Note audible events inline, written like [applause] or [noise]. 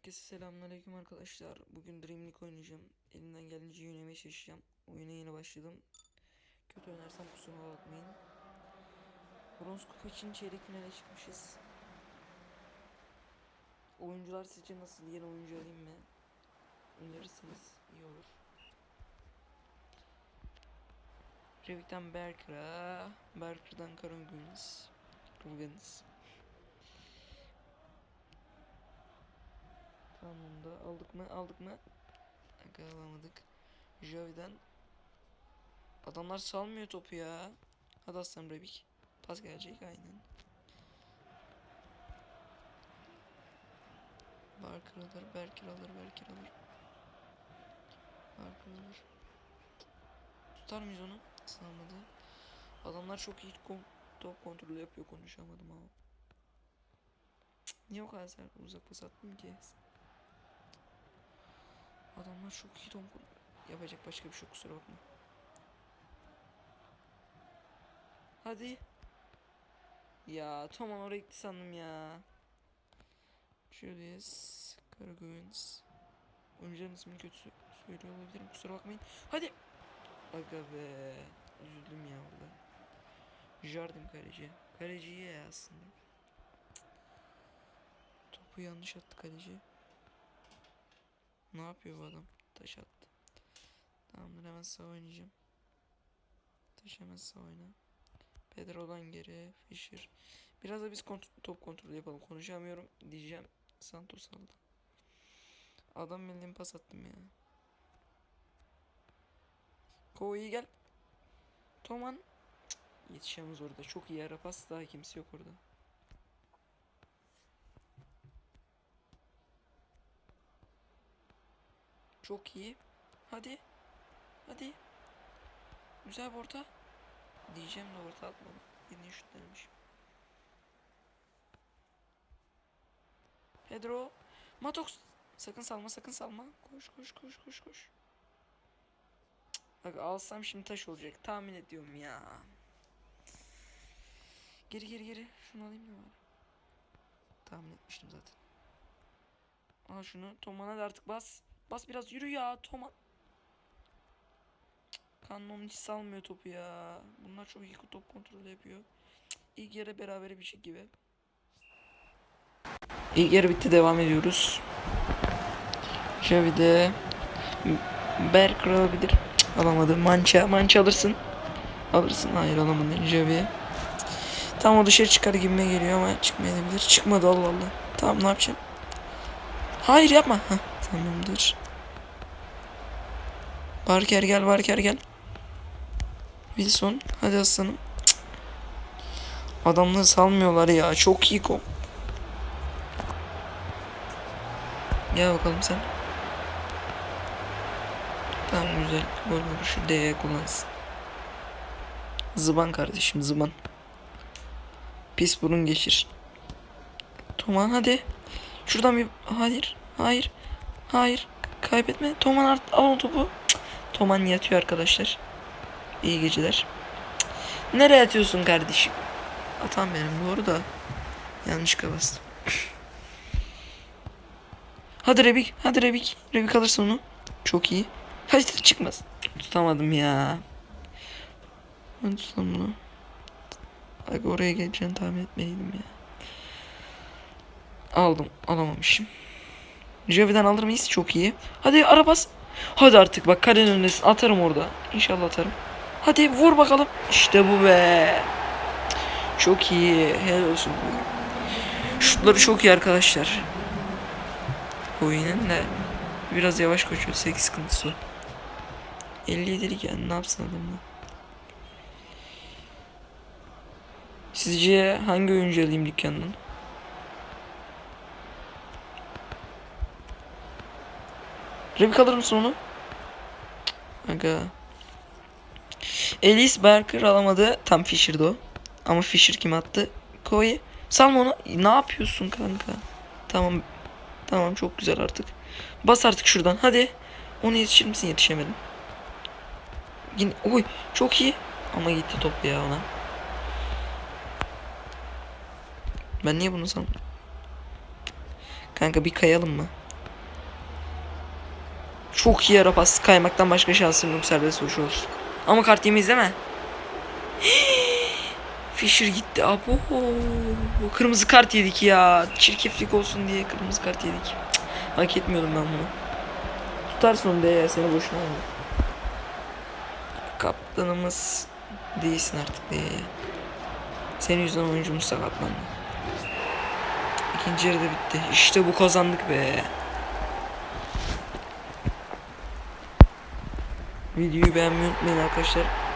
Herkese selamünaleyküm arkadaşlar. Bugün Dream League oynayacağım. Elimden gelince yönemeye çalışacağım. Oyuna yeni başladım. Kötü oynarsam kusuruma bakmayın. Bronz kupa için çeyrek finale çıkmışız. Oyuncular sizce nasıl? Yeni oyuncu alayım mı? Önerirseniz iyi olur. Revik'ten Berker'a, Berker'dan Karungüns, Rugans. Tamam bunu da aldık mı? Aldık mı? Aga alamadık. Javi'den Adamlar salmıyor topu ya. Hadi aslan Rebik. Pas gelecek aynen. Barker alır, Berker alır, Berker alır. Barker alır. Tutar mıyız onu? Sığamadı. Adamlar çok iyi top kontrolü yapıyor konuşamadım ama. Niye o kadar uzak pas attım ki? Adamlar çok iyi top yapacak başka bir şey yok kusura bakma. Hadi. Ya Toman oraya gitti sandım ya. Julius Karagöns. Oyuncuların ismini kötü sö- söylüyor olabilirim kusura bakmayın. Hadi. Aga be. Üzüldüm ya burada. Jardim kaleci. Kaleci iyi ya aslında. Topu yanlış attı kaleci. Ne yapıyor bu adam? Taş attı. Tamamdır hemen sağ oynayacağım. Taş hemen sağ oyna. Pedro'dan geri. Fischer. Biraz da biz kont- top kontrolü yapalım. Konuşamıyorum diyeceğim. Santos aldı. Adam bildiğin pas attım ya. Kova'yı gel. Toman. Cık, Yetişemez orada. Çok iyi ara pas. Daha kimse yok orada. Çok iyi. Hadi. Hadi. Güzel bir orta. Diyeceğim de orta atmadım. Birini şut denemişim. Pedro. Matox. Sakın salma sakın salma. Koş koş koş koş koş. Bak alsam şimdi taş olacak. Tahmin ediyorum ya. Geri geri geri. Şunu alayım da bari. Tahmin etmiştim zaten. Al şunu. Toman'a da artık bas. Bas biraz yürü ya Toman. Kannon hiç salmıyor topu ya. Bunlar çok iyi top kontrolü yapıyor. Cık, İlk yarı berabere bir şey gibi. İlk yarı bitti devam ediyoruz. Javi'de Berker alabilir. Cık, Alamadı. Mança. Mança alırsın. Alırsın. Hayır alamadın. Javi. Tam o dışarı çıkar gibime geliyor ama çıkmayabilir. Çıkmadı Allah Allah. Tamam ne yapacağım? Hayır yapma. Heh, tamamdır. Barker gel Barker gel. Wilson hadi aslanım. Adamları salmıyorlar ya. Çok iyi kom. Gel bakalım sen. Tamam güzel. Gol vuruşu D'ye kullansın. Zıban kardeşim zıban. Pis burun geçir. Toman hadi. Şuradan bir hayır. Hayır. Hayır. Kaybetme. Toman art al o topu. Cık. Toman yatıyor arkadaşlar. İyi geceler. Nereye atıyorsun kardeşim? Atan benim doğru da. Yanlışlıkla bastım. [laughs] Hadi Rebik. Hadi Rebik. Rebik alırsın onu. Çok iyi. Hadi çıkmaz. Tutamadım ya. Ben tutsam bunu. Bak oraya geleceğini tahmin etmeliydim ya. Aldım. Alamamışım. Javi'den alır mıyız? Çok iyi. Hadi ara bas. Hadi artık bak kalenin önündesin. Atarım orada. İnşallah atarım. Hadi vur bakalım. İşte bu be. Çok iyi. Helal olsun. Şutları çok iyi arkadaşlar. Oyunun da biraz yavaş koşuyor. 8 sıkıntısı. var. 57'lik yani ne yapsın adam ya? Sizce hangi oyuncu alayım dükkandan? Rebik alır mısın onu? Aga. Elise Barker alamadı. Tam Fisher'dı o. Ama Fisher kim attı? Koy. Salma onu. Ne yapıyorsun kanka? Tamam. Tamam çok güzel artık. Bas artık şuradan. Hadi. Onu yetişir misin? Yetişemedim. Yine. Oy. Çok iyi. Ama gitti top ya ona. Ben niye bunu sandım? Kanka bir kayalım mı? Çok iyi ara pas. Kaymaktan başka şansım yok serbest vuruş olsun. Ama kart yemeyiz değil mi? [gasps] Fisher gitti. Abo. Kırmızı kart yedik ya. Çirkeflik olsun diye kırmızı kart yedik. Cık, hak etmiyordum ben bunu. Tutarsın onu ya seni boşuna alma. Kaptanımız değilsin artık diye. Senin yüzünden oyuncumuz sakatlandı. İkinci yarıda bitti. İşte bu kazandık be. Videoyu beğenmeyi unutmayın arkadaşlar.